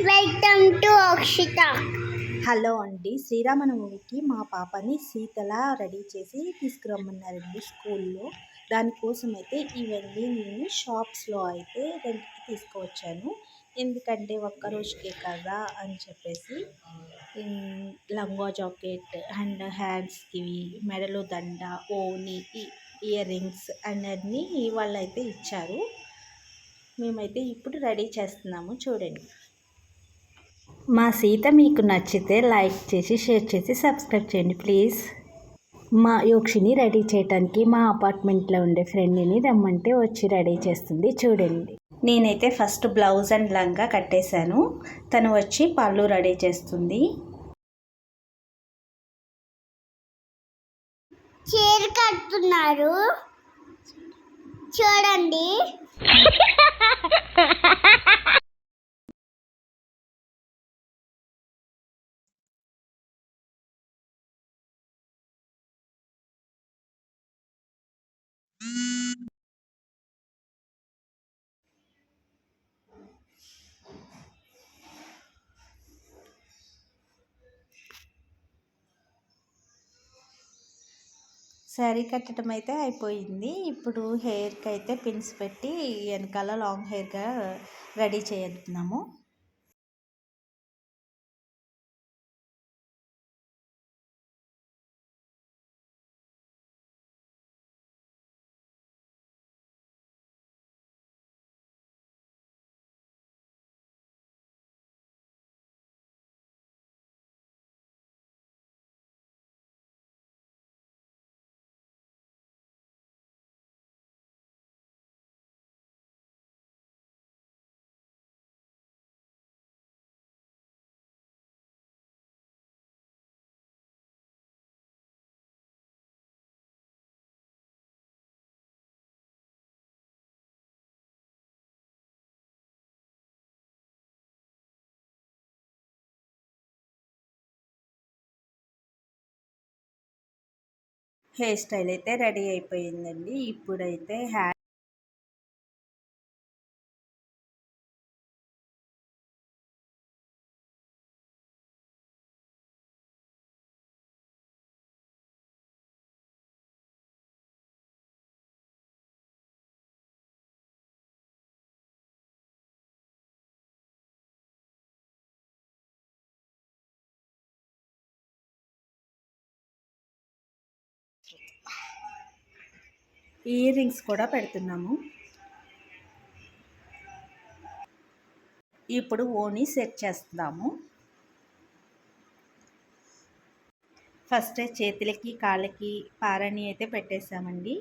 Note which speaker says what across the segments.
Speaker 1: Welcome to Akshita.
Speaker 2: Hello అండి శ్రీరామనవమికి మా పాపని సీతలా రెడీ చేసి తీసుకురమ్మన్నారండి స్కూల్లో. దానికోసం అయితే ఇవన్నీ నేను షాప్స్లో అయితే రెంట్కి తీసుకువచ్చాను. ఎందుకంటే ఒక్క రోజుకే కదా అని చెప్పేసి లంగా జాకెట్ అండ్ హ్యాండ్స్కి మెడలో దండ ఓని ఇయర్ రింగ్స్ అన్నీ వాళ్ళైతే ఇచ్చారు. మేమైతే ఇప్పుడు రెడీ చేస్తున్నాము చూడండి. మా సీత మీకు నచ్చితే లైక్ చేసి షేర్ చేసి సబ్స్క్రైబ్ చేయండి ప్లీజ్. మా యోక్షిని రెడీ చేయడానికి మా అపార్ట్మెంట్లో ఉండే ఫ్రెండ్ని రమ్మంటే వచ్చి రెడీ చేస్తుంది చూడండి. నేనైతే ఫస్ట్ బ్లౌజ్ అండ్ లంగా కట్టేశాను. తను వచ్చి పళ్ళు రెడీ చేస్తుంది.
Speaker 1: చీర కట్టున్నారు చూడండి.
Speaker 2: శారీ కట్టడం అయితే అయిపోయింది. ఇప్పుడు హెయిర్కి అయితే పిన్స్ పెట్టి వెనకాల లాంగ్ హెయిర్గా రెడీ చేస్తున్నాము హెయిర్ స్టైల్ అయితే రెడీ అయిపోయిందండి. ఇప్పుడైతే హ్యా ఇయర్ రింగ్స్ కూడా పెడుతున్నాము. ఇప్పుడు ఓని సెట్ చేస్తున్నాము. ఫస్ట్ చేతులకి కాళ్ళకి పారని అయితే పెట్టేసామండి.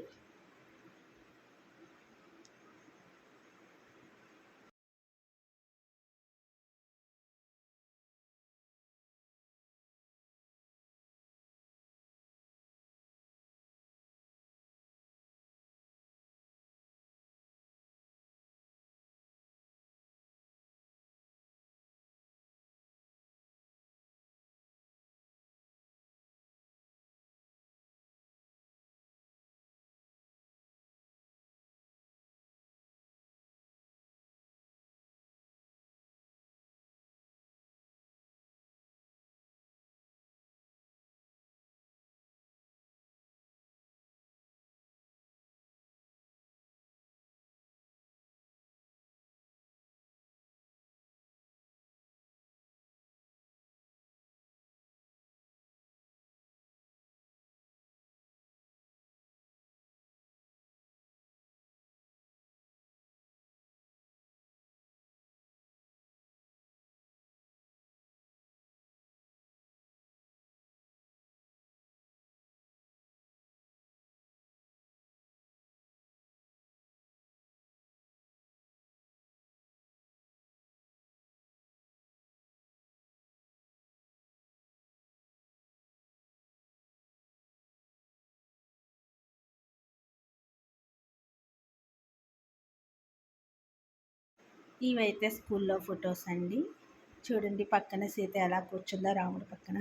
Speaker 2: ఇవైతే స్కూల్లో ఫొటోస్ అండి. చూడండి పక్కన సీత ఎలా కూర్చుందో రాముడి పక్కన.